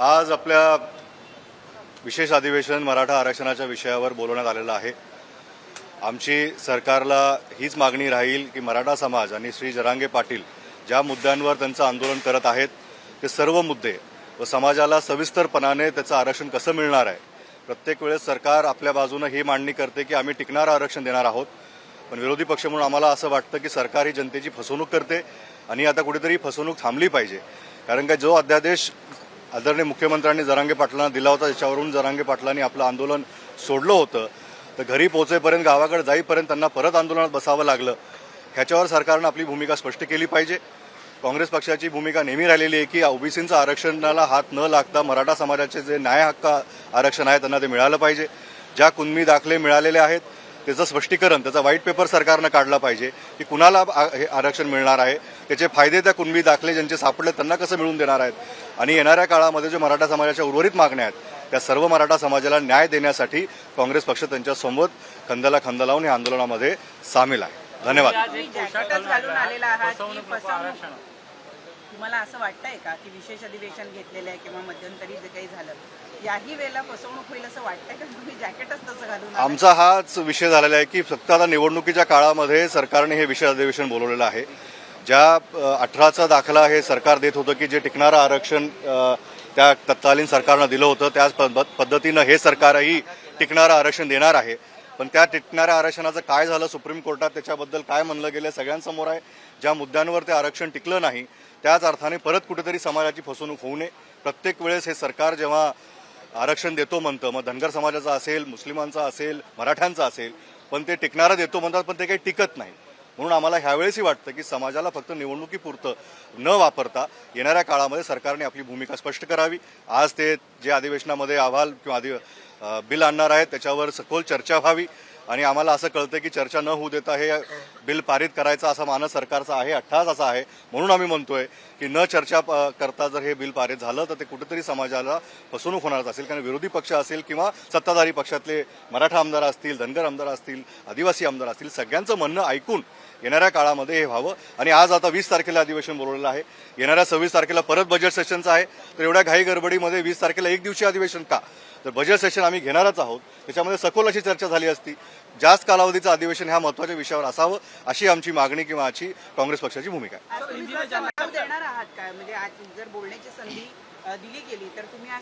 आज आपल्या विशेष अधिवेशन मराठा आरक्षणाच्या विषयावर बोलवण्यात आलेलं आहे. आमची सरकारला हीच मागणी राहील की मराठा समाज आणि श्री जरांगे पाटील ज्या मुद्द्यांवर त्यांचं आंदोलन करत आहेत ते सर्व मुद्दे व समाजाला सविस्तरपणाने त्याचं आरक्षण कसं मिळणार आहे? प्रत्येक वेळेस सरकार आपल्या बाजूनं ही मांडणी करते की आम्ही टिकणारं आरक्षण देणार आहोत. पण विरोधी पक्ष म्हणून आम्हाला असं वाटतं की सरकार ही जनतेची फसवणूक करते आणि आता कुठेतरी फसवणूक थांबली पाहिजे. कारण का जो अध्यादेश आदरणीय मुख्यमंत्र्यांनी जरांगे पाटलांना दिला होता त्याच्यावरून जरांगे पाटलांनी आपलं आंदोलन सोडलं होतं. तर घरी पोहोचेपर्यंत गावाकडे जाईपर्यंत त्यांना परत आंदोलनात बसावं लागलं. ह्याच्यावर सरकारनं आपली भूमिका स्पष्ट केली पाहिजे. काँग्रेस पक्षाची भूमिका नेहमी राहिलेली आहे की ओबीसींचं आरक्षणाला हात न लागता मराठा समाजाचे जे न्याय हक्क आरक्षण आहे त्यांना ते मिळालं पाहिजे. ज्या कुणबी दाखले मिळालेले आहेत त्याचं स्पष्टीकरण त्याचा व्हाईट पेपर सरकारनं काढला पाहिजे की कुणाला हे आरक्षण मिळणार आहे त्याचे फायदे त्या कुणबी दाखले ज्यांचे सापडले त्यांना कसं मिळवून देणार आहेत? आणि येणाऱ्या काळामध्ये जे मराठा समाजाच्या उर्वरित मागण्या आहेत त्या सर्व मराठा समाजाला न्याय देण्यासाठी काँग्रेस पक्ष त्यांच्यासोबत खंदाला खंदा लावून या आंदोलनामध्ये सामील आहे. धन्यवाद. तुम्हाला असं वाटतंय का की विशेष अधिवेशन घेतलेलं आहे किंवा मध्यंतरी जे काही झालं याही वेळेला फसवणूक होईल असं वाटतंय का? तुम्ही जॅकेटच तसं घालून आमचा हाच विषय झालेला आहे की फक्त आता निवडणुकीच्या काळामध्ये सरकारने हे विशेष अधिवेशन बोलवलेलं आहे. ज्या अठराचा दाखला हे सरकार देत होतं की जे टिकणारं आरक्षण अ, त्या तत्कालीन सरकारनं दिलं होतं त्याच पद्ध- पद्धतीनं हे सरकारही टिकणारं आरक्षण देणार आहे. पण त्या टिकणाऱ्या आरक्षणाचं काय झालं सुप्रीम कोर्टात त्याच्याबद्दल काय म्हणलं गेलं सगळ्यांसमोर आहे. ज्या मुद्द्यांवर ते आरक्षण टिकलं नाही त्याच अर्थाने परत कुठेतरी समाजाची फसवणूक होऊ नये. प्रत्येक वेळेस हे सरकार जेव्हा आरक्षण देतो म्हणतं मग धनगर समाजाचं असेल मुस्लिमांचा असेल मराठ्यांचा असेल पण ते टिकणारं देतो म्हणतात पण ते काही टिकत नाही. म्हणून आम्हाला ह्यावेळेसही वाटतं की समाजाला फक्त निवडणुकीपुरतं न वापरता येणाऱ्या काळामध्ये सरकारने आपली भूमिका स्पष्ट करावी. आज ते जे अधिवेशनामध्ये अहवाल किंवा अधि बिल आणणार आहेत त्याच्यावर सखोल चर्चा व्हावी. आणि आम्हाला असं कळतं की चर्चा न होऊ देता हे बिल पारित करायचं असा मानस सरकारचा आहे अठ्ठास असा आहे म्हणून आम्ही म्हणतोय की न चर्चा करता जर हे बिल पारित झालं तर ते कुठेतरी समाजाला फसवणूक होणारच असेल. कारण विरोधी पक्ष असेल किंवा सत्ताधारी पक्षातले मराठा आमदार असतील धनगर आमदार असतील आदिवासी आमदार असतील सगळ्यांचं म्हणणं ऐकून येणाऱ्या काळामध्ये हे व्हावं. आणि आज आता वीस तारखेला अधिवेशन बोलवलेलं आहे. येणाऱ्या सव्वीस तारखेला परत बजेट सेशनचं आहे. तर एवढ्या घाई गडबडीमध्ये वीस तारखेला एक दिवशी अधिवेशन का? तर बजेट सेशन आम्ही घेणारच आहोत. त्याच्यामध्ये सखोल अशी चर्चा झाली असती. जास्त कालावधीचं अधिवेशन ह्या महत्त्वाच्या विषयावर असावं अशी आमची मागणी किंवा अशी काँग्रेस पक्षाची भूमिका आहे. म्हणजे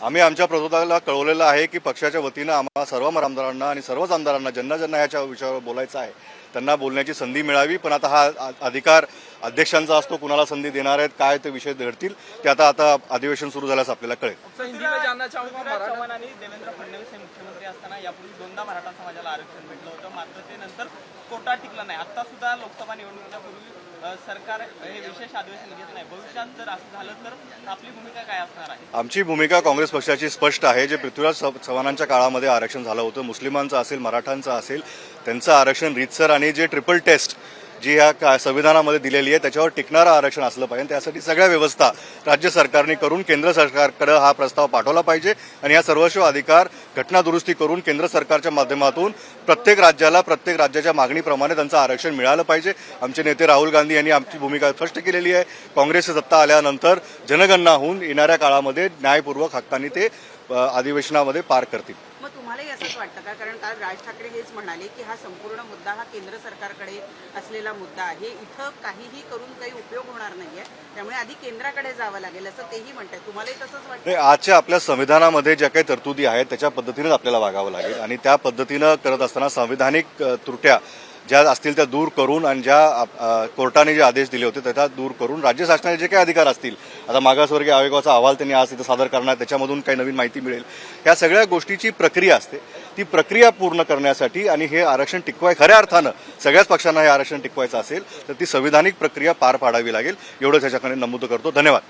आम्ही आमच्या प्रतोदाला कळवलेलं आहे की पक्षाच्या वतीनं आम्हाला सर्व आमदारांना आणि सर्वच आमदारांना ज्यांना ज्यांना ह्याच्या विषयावर बोलायचं आहे त्यांना बोलण्याची संधी मिळावी पण आता हा अधिकार अध्यक्षांचा असतो कुणाला संधी देणार आहेत काय ते विषय घडतील ते आता आता अधिवेशन सुरू झाल्यास आपल्याला कळेल. हिंदी में जानना चाहूंगा पृथ्वीराज चव्हाण आणि देवेंद्र फडणवीस हे मुख्यमंत्री असताना यापूर्वी दोनदा मराठा समाजाला आरक्षण भेटलं होतं. मात्र ते नंतर कोर्टात टिकलं नाही. आता सुद्धा लोकसभा निवडणुकीच्या पूर्वी अ, सरकार हे विशेष अधिवेशन घेत नाही. भविष्यात जर असं झालं तर आपली भूमिका काय असणार आहे? आमची भूमिका काँग्रेस पक्षाची स्पष्ट आहे. जे पृथ्वीराज चव- चव्हाणांच्या काळामध्ये आरक्षण झालं होतं मुस्लिमांचं असेल मराठांचं असेल त्यांचं आरक्षण रीतसर आणि जे ट्रिपल टेस्ट जी ह्या का- संविधानामध्ये दिलेली आहे त्याच्यावर टिकणारं आरक्षण असलं पाहिजे. त्यासाठी सगळ्या व्यवस्था राज्य सरकारने करून केंद्र सरकारकडे हा प्रस्ताव पाठवला पाहिजे. आणि या सर्वस्व अधिकार घटना दुरुस्ती करून केंद्र सरकारच्या माध्यमातून प्रत्येक राज्याला प्रत्येक राज्याच्या मागणीप्रमाणे त्यांचं आरक्षण मिळालं पाहिजे. आमचे नेते राहुल गांधी यांनी आमची भूमिका स्पष्ट केलेली आहे. काँग्रेसची सत्ता आल्यानंतर जनगणना होऊन येणाऱ्या काळामध्ये न्यायपूर्वक हक्कांनी ते अधिवेशनामध्ये पार करतील. असंच वाटतं का? कारण काल राज ठाकरे हेच म्हणाले की हा संपूर्ण मुद्दा हा केंद्र सरकारकडे असलेला मुद्दा आहे. इथं काहीही करून काही उपयोग होणार नाहीये. त्यामुळे आधी केंद्राकडे जावं लागेल असं तेही म्हणतात तुम्हालाही तसंच वाटतं? आजच्या आपल्या संविधानामध्ये ज्या काही तरतुदी आहेत त्याच्या पद्धतीनेच आपल्याला वागावं लागेल. आणि त्या पद्धतीनं करत असताना संविधानिक त्रुट्या ज्या असतील त्या दूर करून आणि ज्या कोर्टाने जे आदेश दिले होते त्याच्या दूर करून राज्य शासनाचे जे काही अधिकार असतील आता मागासवर्गीय आयोगाचा अहवाल त्यांनी आज तिथं सादर करणार त्याच्यामधून काही नवीन माहिती मिळेल. या सगळ्या गोष्टीची प्रक्रिया असते. ती प्रक्रिया पूर्ण करण्यासाठी आणि हे आरक्षण टिकवाय खऱ्या अर्थानं सगळ्याच पक्षांना हे आरक्षण टिकवायचं असेल तर ती संविधानिक प्रक्रिया पार पाडावी लागेल. एवढं त्याच्याकडे नमूद करतो. धन्यवाद.